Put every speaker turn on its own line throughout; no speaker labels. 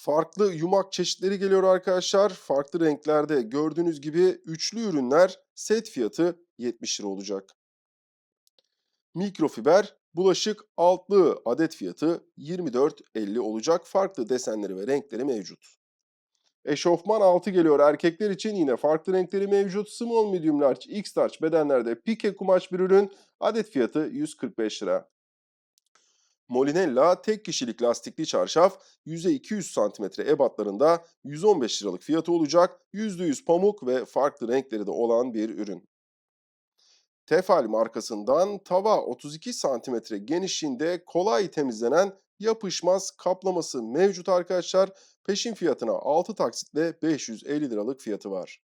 Farklı yumak çeşitleri geliyor arkadaşlar. Farklı renklerde gördüğünüz gibi üçlü ürünler set fiyatı 70 lira olacak. Mikrofiber bulaşık altlı adet fiyatı 24.50 olacak. Farklı desenleri ve renkleri mevcut. Eşofman altı geliyor erkekler için yine farklı renkleri mevcut. Small, medium, large, x large bedenlerde pike kumaş bir ürün. Adet fiyatı 145 lira. Molinella tek kişilik lastikli çarşaf yüzey 200 cm ebatlarında 115 liralık fiyatı olacak. %100 pamuk ve farklı renkleri de olan bir ürün. Tefal markasından tava 32 cm genişliğinde kolay temizlenen yapışmaz kaplaması mevcut arkadaşlar. Peşin fiyatına 6 taksitle 550 liralık fiyatı var.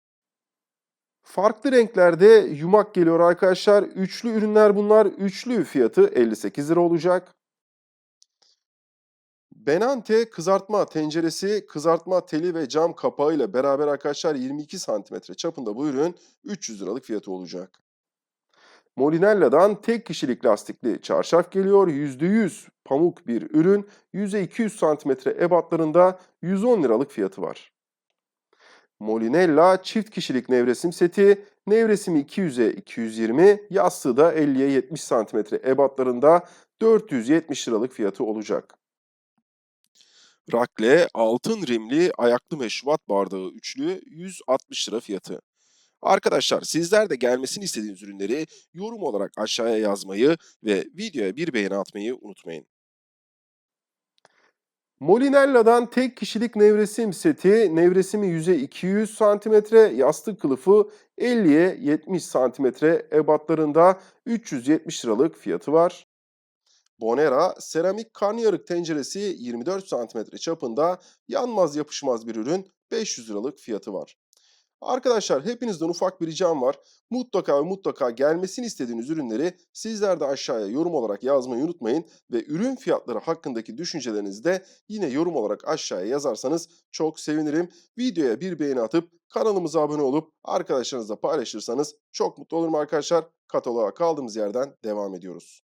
Farklı renklerde yumak geliyor arkadaşlar. Üçlü ürünler bunlar. Üçlü fiyatı 58 lira olacak. Benante kızartma tenceresi, kızartma teli ve cam kapağı ile beraber arkadaşlar 22 santimetre çapında bu ürün 300 liralık fiyatı olacak. Molinella'dan tek kişilik lastikli çarşaf geliyor. %100 pamuk bir ürün. Yüzey 200 santimetre ebatlarında 110 liralık fiyatı var. Molinella çift kişilik nevresim seti. Nevresimi 200'e 220, yastığı da 50'ye 70 santimetre ebatlarında 470 liralık fiyatı olacak. Rakle altın rimli ayaklı meşrubat bardağı üçlü 160 lira fiyatı. Arkadaşlar sizler de gelmesini istediğiniz ürünleri yorum olarak aşağıya yazmayı ve videoya bir beğeni atmayı unutmayın. Molinella'dan tek kişilik nevresim seti, nevresimi yüze 200 cm, yastık kılıfı 50'ye 70 cm ebatlarında 370 liralık fiyatı var. Bonera seramik karnıyarık tenceresi 24 cm çapında yanmaz yapışmaz bir ürün 500 liralık fiyatı var. Arkadaşlar hepinizden ufak bir ricam var. Mutlaka ve mutlaka gelmesini istediğiniz ürünleri sizler de aşağıya yorum olarak yazmayı unutmayın. Ve ürün fiyatları hakkındaki düşüncelerinizi de yine yorum olarak aşağıya yazarsanız çok sevinirim. Videoya bir beğeni atıp kanalımıza abone olup arkadaşlarınızla paylaşırsanız çok mutlu olurum arkadaşlar. Kataloğa kaldığımız yerden devam ediyoruz.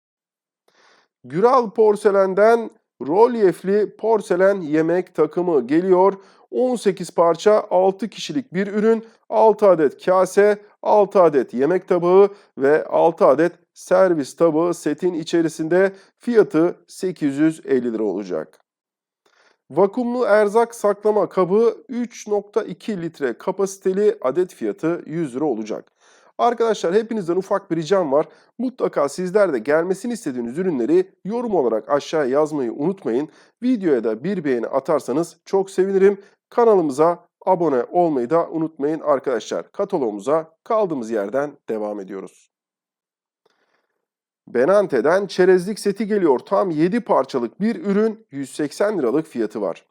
Güral Porselen'den rolyefli porselen yemek takımı geliyor. 18 parça 6 kişilik bir ürün, 6 adet kase, 6 adet yemek tabağı ve 6 adet servis tabağı setin içerisinde fiyatı 850 lira olacak. Vakumlu erzak saklama kabı 3.2 litre kapasiteli adet fiyatı 100 lira olacak. Arkadaşlar hepinizden ufak bir ricam var. Mutlaka sizler de gelmesini istediğiniz ürünleri yorum olarak aşağıya yazmayı unutmayın. Videoya da bir beğeni atarsanız çok sevinirim. Kanalımıza abone olmayı da unutmayın arkadaşlar. Kataloğumuza kaldığımız yerden devam ediyoruz. Benante'den çerezlik seti geliyor. Tam 7 parçalık bir ürün 180 liralık fiyatı var.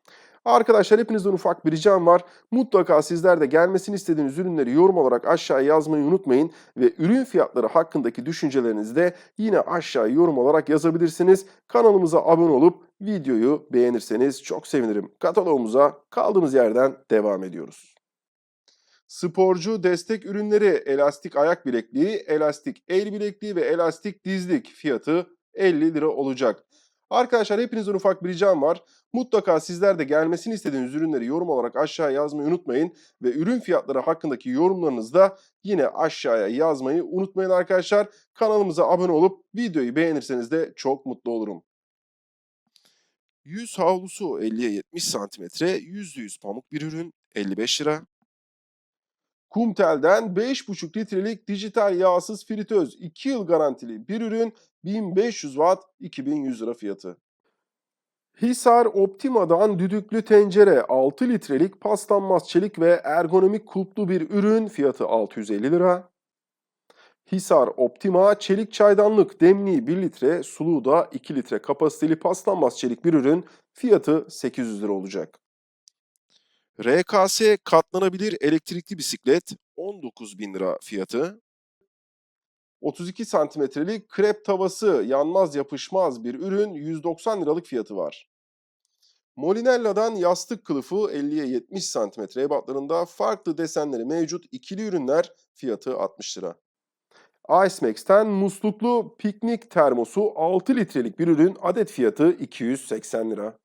Arkadaşlar hepinizden ufak bir ricam var. Mutlaka sizler de gelmesini istediğiniz ürünleri yorum olarak aşağıya yazmayı unutmayın. Ve ürün fiyatları hakkındaki düşüncelerinizi de yine aşağıya yorum olarak yazabilirsiniz. Kanalımıza abone olup videoyu beğenirseniz çok sevinirim. Kataloğumuza kaldığımız yerden devam ediyoruz. Sporcu destek ürünleri elastik ayak bilekliği, elastik el bilekliği ve elastik dizlik fiyatı 50 lira olacak. Arkadaşlar hepinizden ufak bir ricam var. Mutlaka sizler de gelmesini istediğiniz ürünleri yorum olarak aşağıya yazmayı unutmayın. Ve ürün fiyatları hakkındaki yorumlarınızı da yine aşağıya yazmayı unutmayın arkadaşlar. Kanalımıza abone olup videoyu beğenirseniz de çok mutlu olurum. Yüz havlusu 50'ye 70 santimetre, %100 pamuk bir ürün 55 lira. Kumtel'den 5,5 litrelik dijital yağsız fritöz 2 yıl garantili bir ürün 1500 watt 2100 lira fiyatı. Hisar Optima'dan düdüklü tencere 6 litrelik paslanmaz çelik ve ergonomik kulplu bir ürün fiyatı 650 lira. Hisar Optima çelik çaydanlık demliği 1 litre, suluğu da 2 litre kapasiteli paslanmaz çelik bir ürün fiyatı 800 lira olacak. RKS katlanabilir elektrikli bisiklet 19 bin lira fiyatı. 32 santimetrelik krep tavası yanmaz yapışmaz bir ürün 190 liralık fiyatı var. Molinella'dan yastık kılıfı 50'ye 70 santimetre ebatlarında farklı desenleri mevcut ikili ürünler fiyatı 60 lira. Icemax'ten musluklu piknik termosu 6 litrelik bir ürün adet fiyatı 280 lira.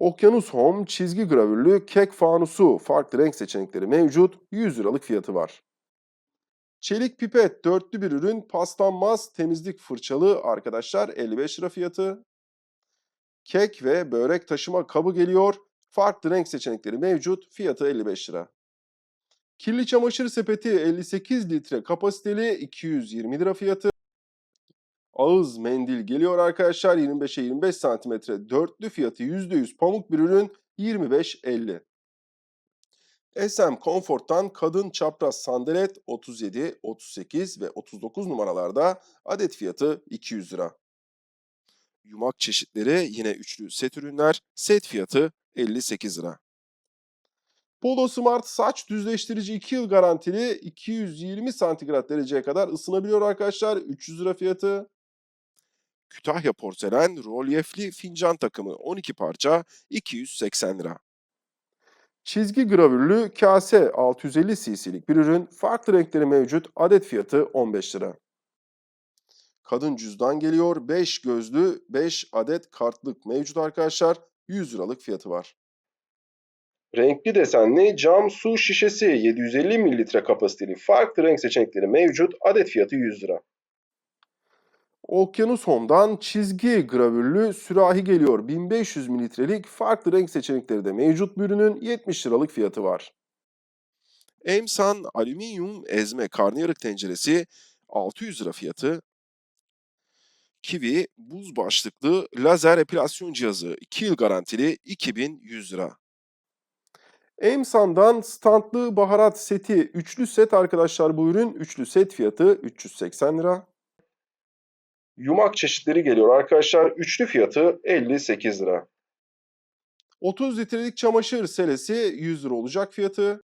Okyanus Home çizgi gravürlü kek fanusu farklı renk seçenekleri mevcut 100 liralık fiyatı var. Çelik pipet dörtlü bir ürün paslanmaz temizlik fırçalı arkadaşlar 55 lira fiyatı. Kek ve börek taşıma kabı geliyor. Farklı renk seçenekleri mevcut. Fiyatı 55 lira. Kirli çamaşır sepeti 58 litre kapasiteli 220 lira fiyatı. Ağız mendil geliyor arkadaşlar 25'e 25 santimetre dörtlü fiyatı %100 pamuk bir ürün 25.50. SM Comfort'tan kadın çapraz sandalet 37, 38 ve 39 numaralarda adet fiyatı 200 lira. Yumak çeşitleri yine üçlü set ürünler. Set fiyatı 58 lira. Polo Smart saç düzleştirici 2 yıl garantili 220 santigrat dereceye kadar ısınabiliyor arkadaşlar. 300 lira fiyatı. Kütahya porselen rolyefli fincan takımı 12 parça 280 lira. Çizgi gravürlü kase 650 cc'lik bir ürün. Farklı renkleri mevcut. Adet fiyatı 15 lira. Kadın cüzdan geliyor. 5 gözlü 5 adet kartlık mevcut arkadaşlar. 100 liralık fiyatı var. Renkli desenli cam su şişesi 750 mililitre kapasiteli farklı renk seçenekleri mevcut. Adet fiyatı 100 lira. Okyanus Home'dan çizgi gravürlü sürahi geliyor. 1500 mililitrelik farklı renk seçenekleri de mevcut bir ürünün 70 liralık fiyatı var. Emsan alüminyum ezme karnıyarık tenceresi 600 lira fiyatı. Kiwi buz başlıklı lazer epilasyon cihazı 2 yıl garantili 2100 lira. Emsan'dan standlı baharat seti üçlü set arkadaşlar bu ürün üçlü set fiyatı 380 lira. Yumak çeşitleri geliyor arkadaşlar. Üçlü fiyatı 58 lira. 30 litrelik çamaşır selesi 100 lira olacak fiyatı.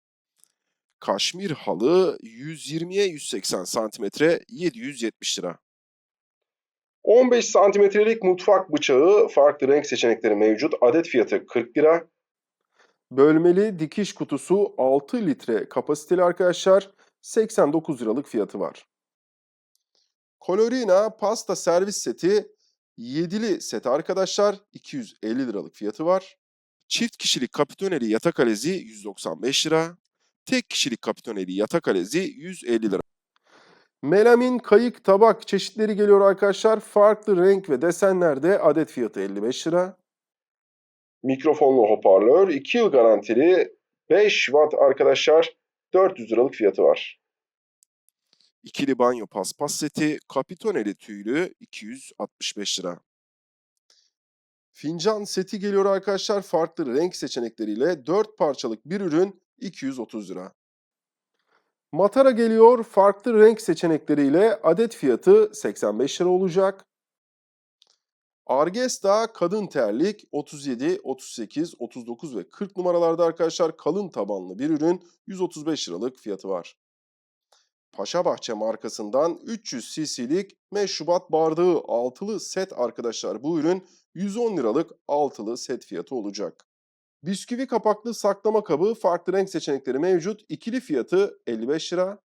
Kaşmir halı 120'ye 180 santimetre 770 lira. 15 santimetrelik mutfak bıçağı farklı renk seçenekleri mevcut. Adet fiyatı 40 lira. Bölmeli dikiş kutusu 6 litre kapasiteli arkadaşlar. 89 liralık fiyatı var. Colorina pasta servis seti 7'li set arkadaşlar 250 liralık fiyatı var. Çift kişilik kapitoneli yatak alezi 195 lira. Tek kişilik kapitoneli yatak alezi 150 lira. Melamin kayık tabak çeşitleri geliyor arkadaşlar. Farklı renk ve desenlerde adet fiyatı 55 lira. Mikrofonlu hoparlör 2 yıl garantili 5 watt arkadaşlar 400 liralık fiyatı var. İkili banyo paspas seti kapitoneli tüylü 265 lira. Fincan seti geliyor arkadaşlar farklı renk seçenekleriyle 4 parçalık bir ürün 230 lira. Matara geliyor farklı renk seçenekleriyle adet fiyatı 85 lira olacak. Argesta kadın terlik 37, 38, 39 ve 40 numaralarda arkadaşlar kalın tabanlı bir ürün 135 liralık fiyatı var. Paşabahçe markasından 300 cc'lik meşrubat bardağı altılı set arkadaşlar bu ürün 110 liralık altılı set fiyatı olacak. Bisküvi kapaklı saklama kabı farklı renk seçenekleri mevcut. İkili fiyatı 55 lira.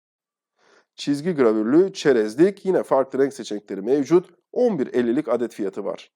Çizgi gravürlü çerezlik yine farklı renk seçenekleri mevcut. 11.50'lik adet fiyatı var.